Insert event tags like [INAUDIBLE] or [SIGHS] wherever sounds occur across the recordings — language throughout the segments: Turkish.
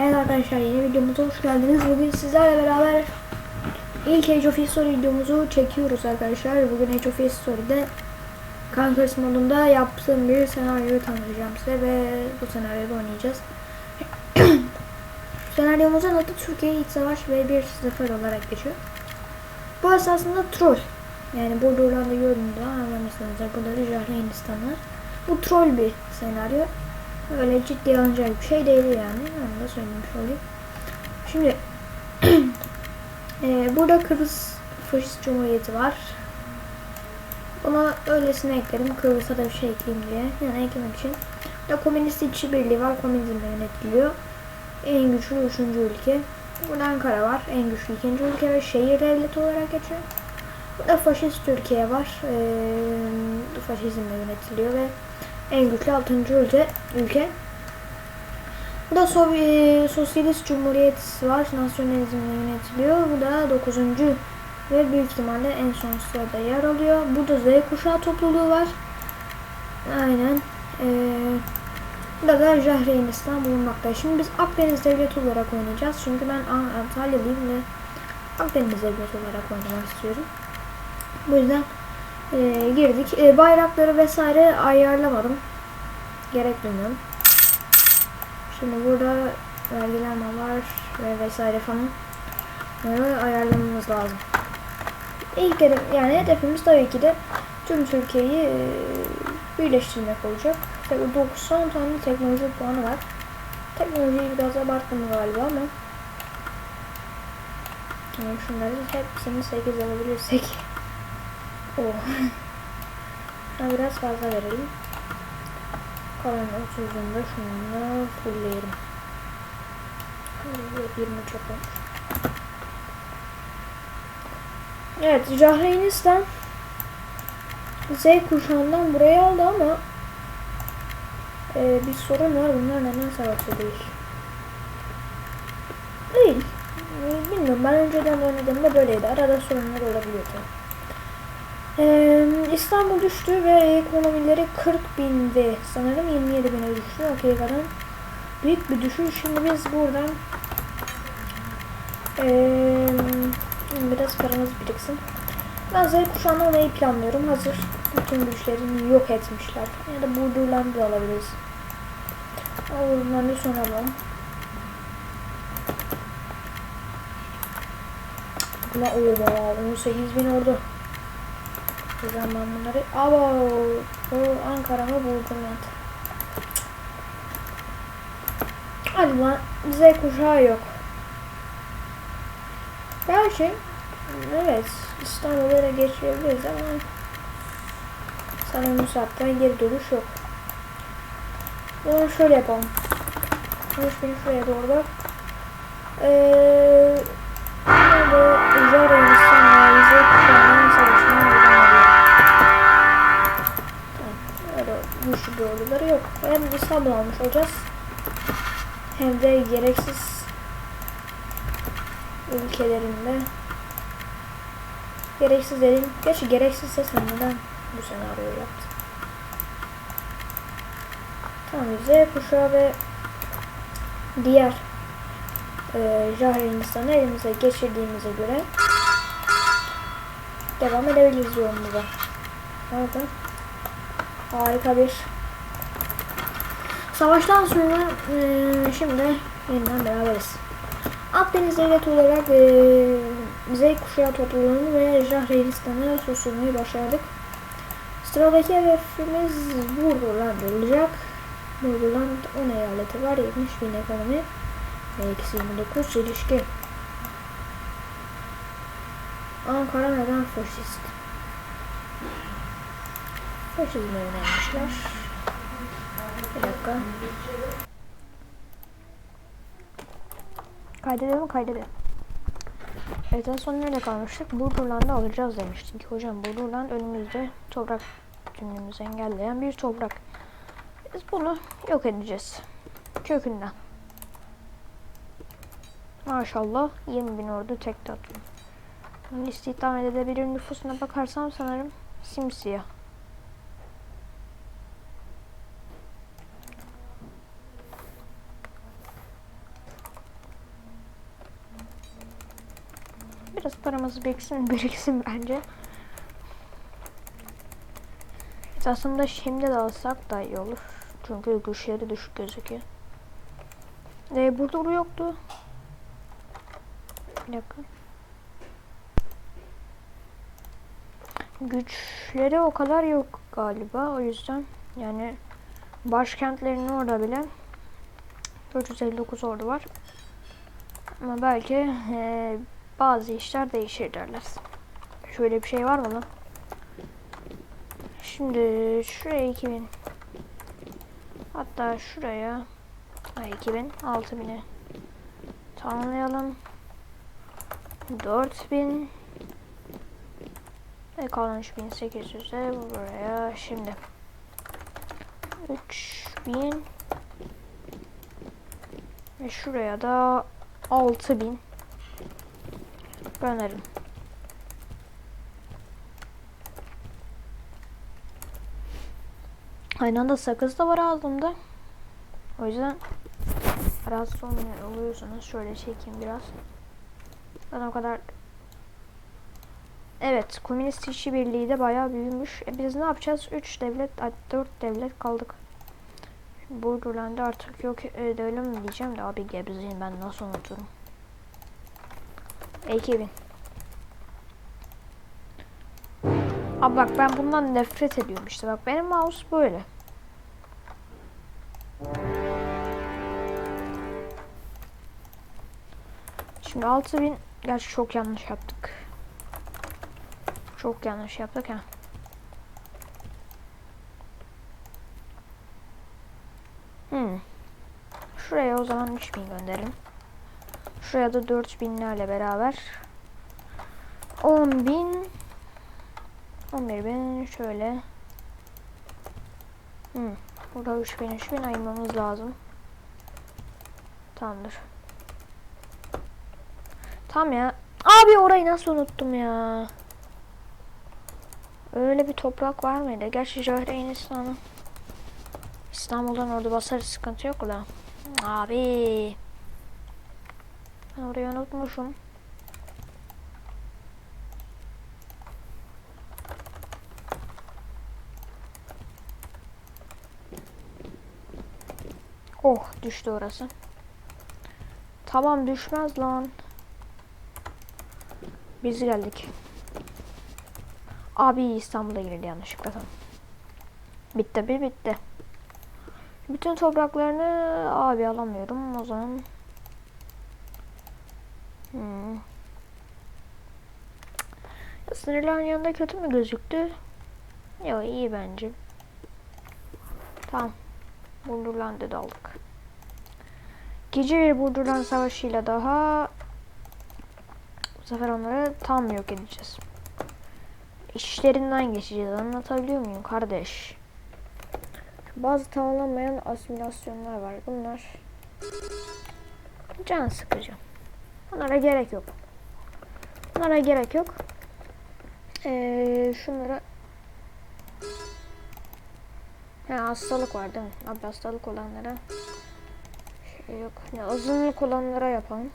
Evet arkadaşlar yeni videomuza hoş geldiniz. Bugün sizlerle beraber ilk Age of History videomuzu çekiyoruz arkadaşlar. Bugün Age of History'de Conquest modunda yaptığım bir senaryoyu tanıtacağım size ve bu senaryoda oynayacağız. [CLEARS THROAT] Senaryomuzun adı Türkiye İç Savaş ve bir Zafer olarak geçiyor. Bu esasında troll. Yani burada Hollanda gördüğünüzde anlamışsınızdır. Burada Hindistan var. Bu troll bir senaryo. Öyle ciddi alınacak bir şey değil yani. Onu da söylemiş olayım. Şimdi [CLEARS THROAT] e, burada Kıbrıs Faşist Cumhuriyeti var. Ona öylesine ekledim. Kıbrıs'a da bir şey ekleyeyim diye. Yani eklemek için. Burada Komünist İşçi Birliği var. Komünizmle yönetiliyor. En güçlü üçüncü ülke. Burada Ankara var. En güçlü ikinci ülke ve şehir devleti olarak geçiyor. Burada faşist Türkiye var. Ee, faşizmle yönetiliyor ve en güçlü 6. ülke. ülke. Burada Sovyet, Sosyalist Cumhuriyet var. Nasyonalizmle yönetiliyor. Bu da 9. ve büyük ihtimalle en son sırada yer alıyor. Burada Z kuşağı topluluğu var. Aynen. Ee, burada da Jahre Hindistan bulunmakta. Şimdi biz Akdeniz Devleti olarak oynayacağız. Çünkü ben An- Antalyalıyım ve Akdeniz Devleti olarak oynamak istiyorum. Bu yüzden e, girdik. E, bayrakları vesaire ayarlamadım. Gerek duymuyorum. Şimdi burada vergilenme var ve vesaire falan. Bunları ayarlamamız lazım. İlk hedef, yani hedefimiz tabii ki de tüm Türkiye'yi e, birleştirmek olacak. Tabii 90 tane teknoloji puanı var. Teknolojiyi biraz abarttım galiba ama yani şunları hepsini 8 alabilirsek Oh. Biraz fazla verelim. Kalan 30'unu da şununla fullleyelim. 20 çok. Evet, Jahre Hindistan Z kuşağından buraya aldı ama e, bir sorun var. Bunlar neden savaşta değil? Değil. Bilmiyorum. Ben önceden oynadığımda böyleydi. Arada sorunlar olabiliyordu. İstanbul düştü ve ekonomileri 40 bindi. Sanırım 27 bine düştü. Okey kadar. Büyük bir düşüş. Şimdi biz buradan ee, biraz paramız biriksin. Ben Z kuşağını almayı planlıyorum. Hazır bütün güçlerini yok etmişler. Ya da Burdurland'ı alabiliriz. Burdurland'ı sonra alalım. Buna ooo 18 bin ordu. Hocam ben bunları... Abo! Bu Ankara mı Burgunland? Hadi lan bize kuşağı yok. Gerçi evet İstanbul'a geçirebiliriz ama sanırım bu saatten geri dönüş yok. Bunu şöyle yapalım. 13 bin şuraya doğru bak. Eee Burada Ucar Hindistan Hem İstanbul almış olacağız. Hem de gereksiz ülkelerinde gereksiz dedim. Gerçi gereksizse sen neden bu senaryoyu yaptın? Tamam Z kuşağı ve diğer e, Jahre Hindistan'ı elimize geçirdiğimize göre devam edebiliriz yolumuza. Bakın. Harika bir savaştan sonra e, şimdi yeniden beraberiz. Akdeniz devleti olarak e, Z kuşağı topluluğunu ve Jahre Hindistan'ı susturmayı başardık. Sıradaki hedefimiz Burduland olacak. Burduland 10 eyaleti var, 70 bin ekonomi. Eksi 29 ilişki. Ankara neden faşist? Faşizme yönelmişler. Bir. Kaydedelim kaydedelim. Evet en son nerede kalmıştık? Burdurland'ı alacağız demiştik. Hocam Burdurland önümüzde toprak bütünlüğümüzü engelleyen bir toprak. Biz bunu yok edeceğiz. Kökünden. Maşallah 20 bin ordu tek tatlım. İstihdam edebilir nüfusuna bakarsam sanırım simsiyah. Biraz paramız biriksin, biriksin bence. Aslında şimdi de alsak da iyi olur. Çünkü güçleri düşük gözüküyor. Ee, burada bu yoktu. Bir dakika. Güçleri o kadar yok galiba. O yüzden yani başkentlerinin orada bile 459 ordu var. Ama belki eee, bazı işler değişir derler. Şöyle bir şey var mı lan? Şimdi şuraya 2000. Hatta şuraya ay 2000 6000'i tamamlayalım. 4000 ve kalan 3800'e buraya şimdi 3000 ve şuraya da 6000 gönderim. Aynı anda sakız da var ağzımda. O yüzden rahatsız olmuyor oluyorsunuz. Şöyle çekeyim biraz. Ben o kadar Evet, Komünist İşçi Birliği de bayağı büyümüş. E biz ne yapacağız? 3 devlet, 4 devlet kaldık. Borderland'da artık yok edelim mi diyeceğim de abi gebzeyim ben nasıl unuturum. 2000. Abi bak ben bundan nefret ediyorum işte bak benim mouse böyle. Şimdi 6000 gerçi çok yanlış yaptık. Çok yanlış yaptık ha. Hmm. Şuraya o zaman 3000 gönderin. Şuraya da 4000'lerle beraber 10.000 11.000 şöyle hmm. Burada 3000 3000 ayırmamız lazım. Tamamdır. Tamam ya. Abi orayı nasıl unuttum ya. Öyle bir toprak var mıydı? Gerçi Cahreyn İslam'ın İstanbul'dan orada basar sıkıntı yok da. Abi. Ben orayı unutmuşum. Oh düştü orası. Tamam düşmez lan. Biz geldik. Abi İstanbul'a girdi yanlışlıkla tamam. Bitti bir bitti. Bütün topraklarını abi alamıyorum o zaman. Hmm. Sınırların yanında kötü mü gözüktü? Yok iyi bence. Tamam. Burdurland'ı da aldık. Gece bir Burdurland savaşıyla daha bu sefer onları tam yok edeceğiz. İşlerinden geçeceğiz. Anlatabiliyor muyum kardeş? Bazı tamamlanmayan asimilasyonlar var. Bunlar can sıkıcı. Bunlara gerek yok. Bunlara gerek yok. Ee, şunlara Ha, hastalık var değil mi? Abi hastalık olanlara şey yok. Ne azınlık olanlara yapalım.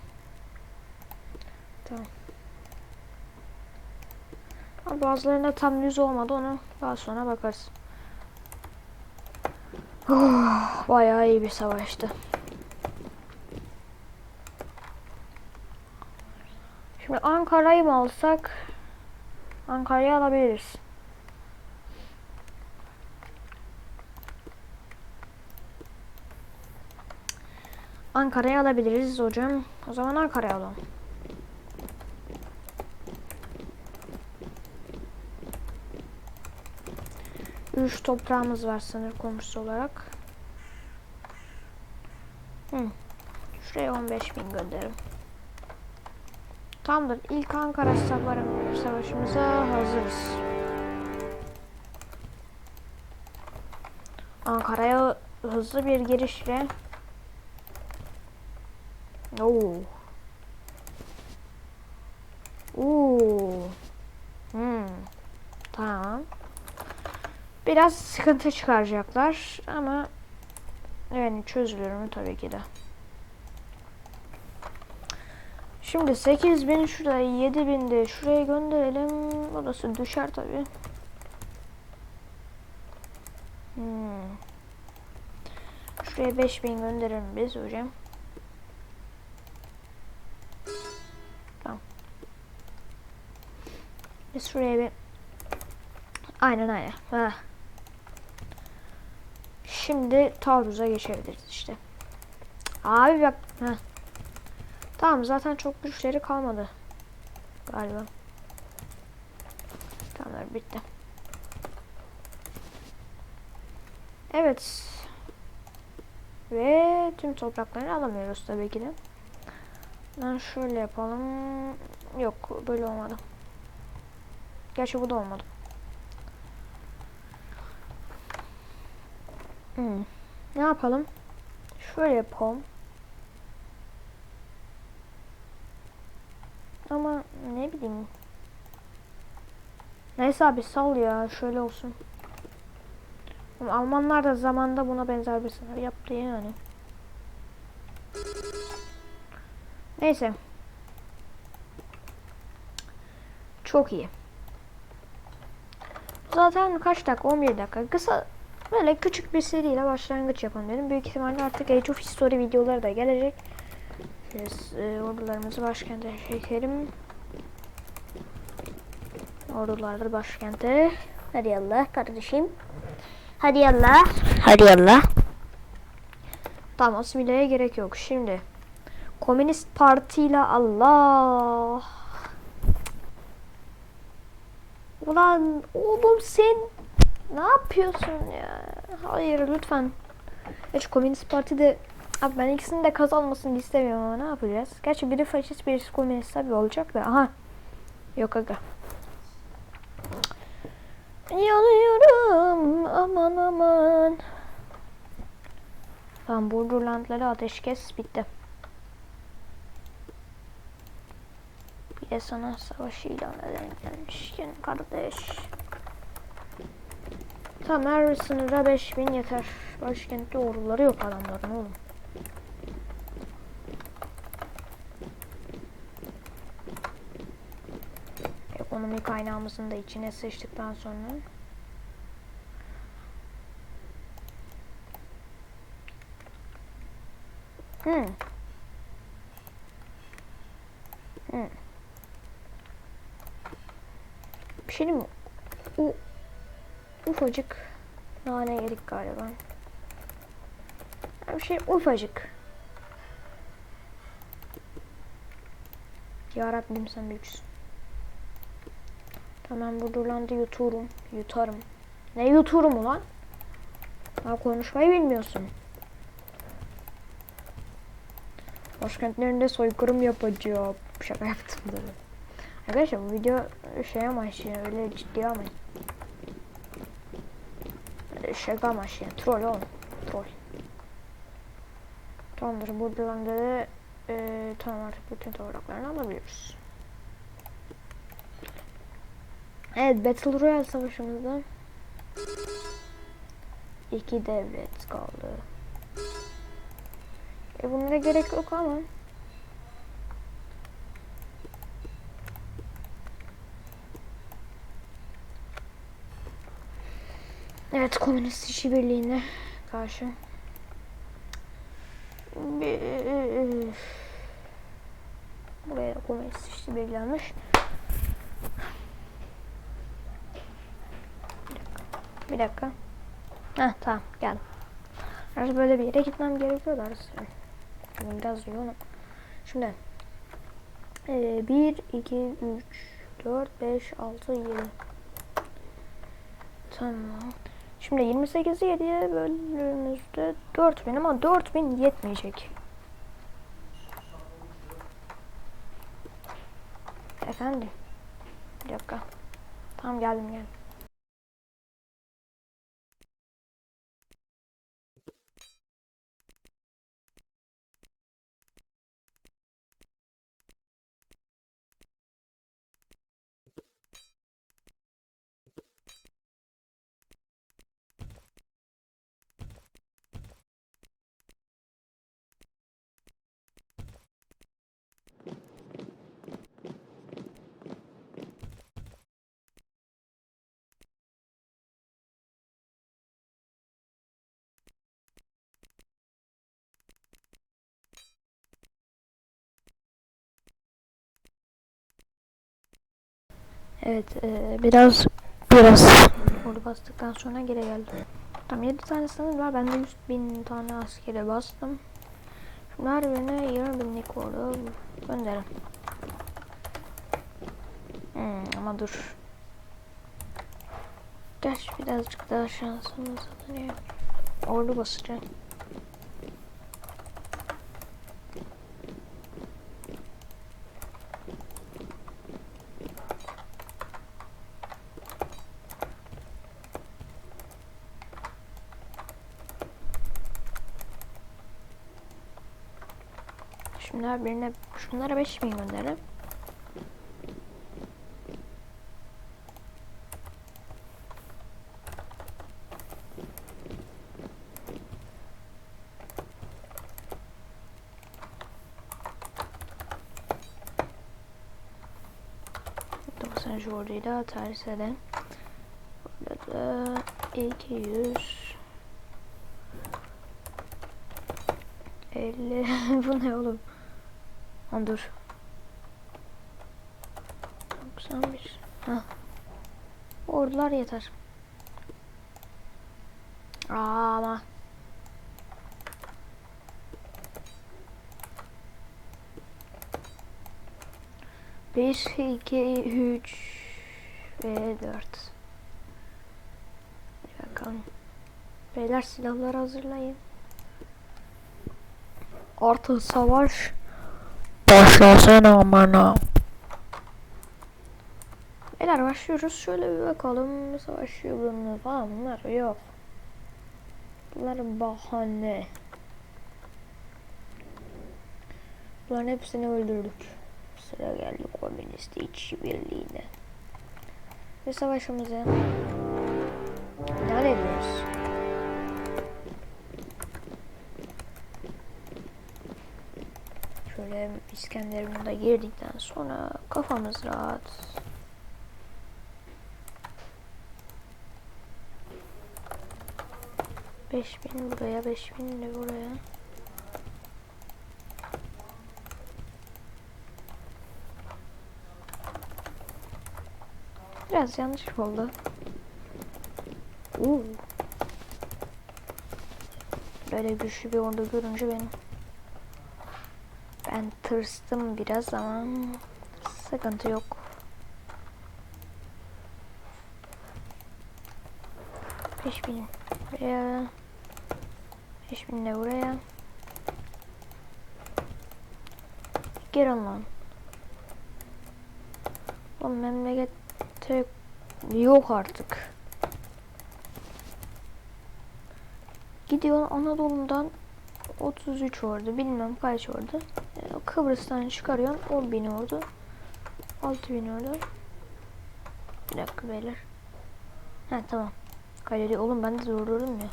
Tamam. Ama bazılarında tam yüz olmadı onu daha sonra bakarız. Oh, [SIGHS] bayağı iyi bir savaştı. Şimdi Ankara'yı mı alsak? Ankara'yı alabiliriz. Ankara'yı alabiliriz hocam. O zaman Ankara'yı alalım. Üç toprağımız var sınır komşusu olarak. Hı. Şuraya 15 bin gönderim. Tamamdır. İlk Ankara Savaşımıza hazırız. Ankara'ya hızlı bir girişle Oo. Oo. Hmm. Tamam. Biraz sıkıntı çıkaracaklar ama yani çözülür mü tabii ki de. Şimdi 8000 şuraya 7000 de şuraya gönderelim. Orası düşer tabi. Hmm. Şuraya 5000 gönderelim biz hocam. Tamam. Biz şuraya bir Aynen aynen. Ha. Şimdi taarruza geçebiliriz işte. Abi bak. Heh. Tamam zaten çok güçleri kalmadı. Galiba. Tamam bitti. Evet. Ve tüm topraklarını alamıyoruz tabii ki de. Ben şöyle yapalım. Yok böyle olmadı. Gerçi bu da olmadı. Hmm. Ne yapalım? Şöyle yapalım. Ama ne bileyim. Neyse abi sal ya. Şöyle olsun. Ama Almanlar da zamanda buna benzer bir sınır yaptı yani. Neyse. Çok iyi. Zaten kaç dakika? 11 dakika. Kısa böyle küçük bir seriyle başlangıç yapalım dedim. Büyük ihtimalle artık Age of History videoları da gelecek. Biz e, ordularımızı başkente çekelim. Ordulardır başkente. Hadi yallah kardeşim. Hadi yallah. Hadi yallah. Tamam asimileye gerek yok. Şimdi Komünist Parti ile Allah. Ulan oğlum sen ne yapıyorsun ya? Hayır lütfen. Hiç Komünist Parti de Abi ben ikisinin de kazanmasını istemiyorum ama ne yapacağız? Gerçi biri faşist birisi komünist tabi olacak da. Aha. Yok aga. Yanıyorum aman aman. Tamam Borderland'ları ateşkes bitti. Bir de sana savaş ilan edilmişken kardeş. Tamam her sınıra 5000 yeter. Başkentte orduları yok adamların oğlum. Ekonomi kaynağımızın da içine sıçtıktan sonra Hmm. Hmm. Bir şey mi? U ufacık nane yedik galiba. Bir şey ufacık. Ya sen büyüksün. Tamam bu Durland'ı yuturum. Yutarım. Ne yuturum ulan? Daha konuşmayı bilmiyorsun. Başkentlerinde soykırım yapacağım. Şaka yaptım böyle. Arkadaşlar bu video şey amaçlı öyle ciddi ama. Şaka amaçlı troll oğlum. Troll. Tamamdır bu Durland'ı e, tamam artık bütün topraklarını alabiliyoruz. Evet Battle Royale savaşımızda iki devlet kaldı. E bunlara gerek yok ama Evet Komünist İşçi Birliği'ne karşı Buraya Komünist İşçi Birliği almış. Bir dakika. Heh tamam geldim. Artık böyle bir yere gitmem gerekiyor da biraz yoğunum. Şimdi ee, 1, 2, 3, 4, 5, 6, 7 Tamam. Şimdi 28'i 7'ye böldüğümüzde 4000 ama 4000 yetmeyecek. Efendim. Bir dakika. Tamam geldim geldim. Evet e, biraz biraz orada bastıktan sonra geri geldim. Tam 7 tane sınır var. Ben de 100 bin tane askere bastım. Şimdi her birine 20 binlik ordu gönderin. Hmm, ama dur. Gerçi birazcık daha şansımız ya. Ordu basacağım. Şimdi her birine şunlara 5000 gönderelim. Doksan şu orayı da ters edelim. Burada da 200 50 [LAUGHS] bu ne oğlum? Lan dur. 91. Ha. Ordular yeter. Aa, ama. Bir, iki, üç ve dört. Hadi bakalım. Beyler silahları hazırlayın. Artık savaş başlasın amına. Beyler başlıyoruz. Şöyle bir bakalım. Savaşıyor bunlar falan. Bunlar yok. Bunlar bahane. Bunların hepsini öldürdük. Sıra geldi komünist işbirliğine. Ve savaşımıza ne ediyoruz? Şöyle girdikten sonra kafamız rahat. Beş bin buraya, beş bin de buraya. Biraz yanlış oldu. Oo. Böyle güçlü bir ordu görünce benim ben tırstım biraz ama sıkıntı yok. Beş bin buraya. Beş bin de buraya. Gelin lan. Oğlum memlekette yok artık. Gidiyor Anadolu'dan 33 ordu bilmem kaç ordu. Kıbrıs'tan çıkarıyorsun 10 bin ordu. 6 bin ordu. Bir dakika beyler. Ha tamam. Galeri oğlum ben de zorluyorum ya.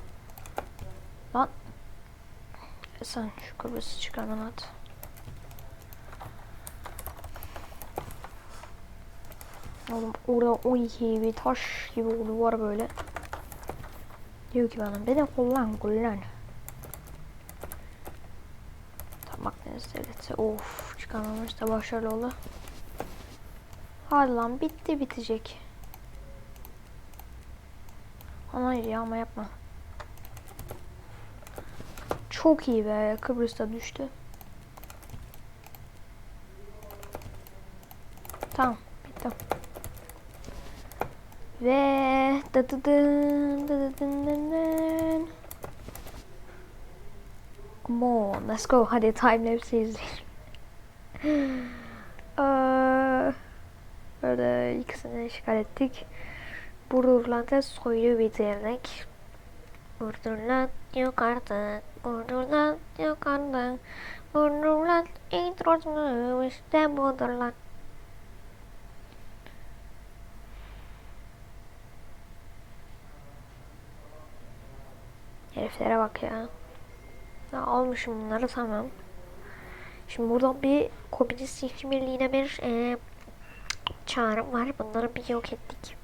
Lan. Sen şu Kıbrıs'ı çıkar bana at. Oğlum orada 12 bir taş gibi oldu var böyle. Diyor ki bana beni kullan kullan. Tam Akdeniz devleti. Of çıkamamış da başarılı oldu. Hadi lan bitti bitecek. Hayır ama yapma. Çok iyi be Kıbrıs'ta düştü. Tamam bitti. Ve dı dı dın dı dı dın dın on, let's go. Hadi time lapse izleyelim. Böyle ikisini işgal ettik. Burdurland'a soyu bitirdik. Burdurland yok artık. Burdurland yok artık. Burdurland introsunu işte Burdurland. Heriflere bak ya. Ya almışım bunları tamam. Şimdi burada bir komünist işbirliğine bir e, çağrım var. Bunları bir yok ettik.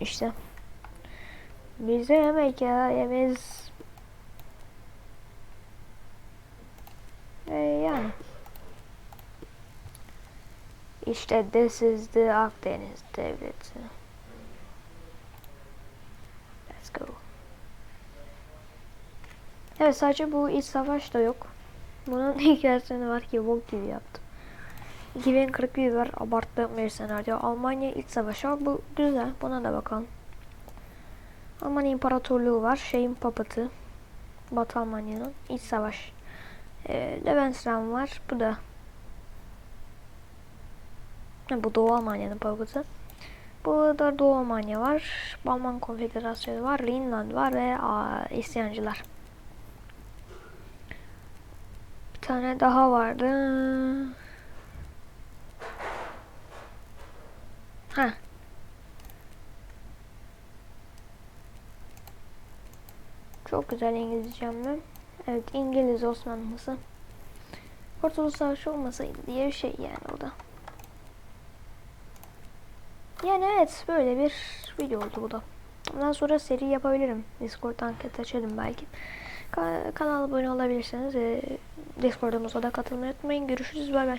İşte. Bizim hikayemiz yani. İşte this is the Akdeniz devleti. Let's go. Evet sadece bu iç savaş da yok. Bunun [LAUGHS] hikayesini var ki bok gibi yaptım. 2041 var abarttığım bir senaryo. Almanya iç savaşı bu güzel buna da bakalım. Almanya İmparatorluğu var. Şeyin papatı. Batı Almanya'nın iç savaş. Ee, Lebensraum var. Bu da bu Doğu Almanya'nın papatı. Burada Doğu Almanya var. Balman Konfederasyonu var. Rhineland var ve aa, isyancılar. Bir tane daha vardı. Ha. Çok güzel İngilizcem ben. Evet İngiliz Osmanlısı. Kurtuluş Savaşı olmasaydı diye bir şey yani o da. Yani evet böyle bir video oldu bu da. Ondan sonra seri yapabilirim. Discord anket açarım belki. Ka kanala abone olabilirsiniz. Ee, Discord'umuza da katılmayı unutmayın. Görüşürüz. Bay bay.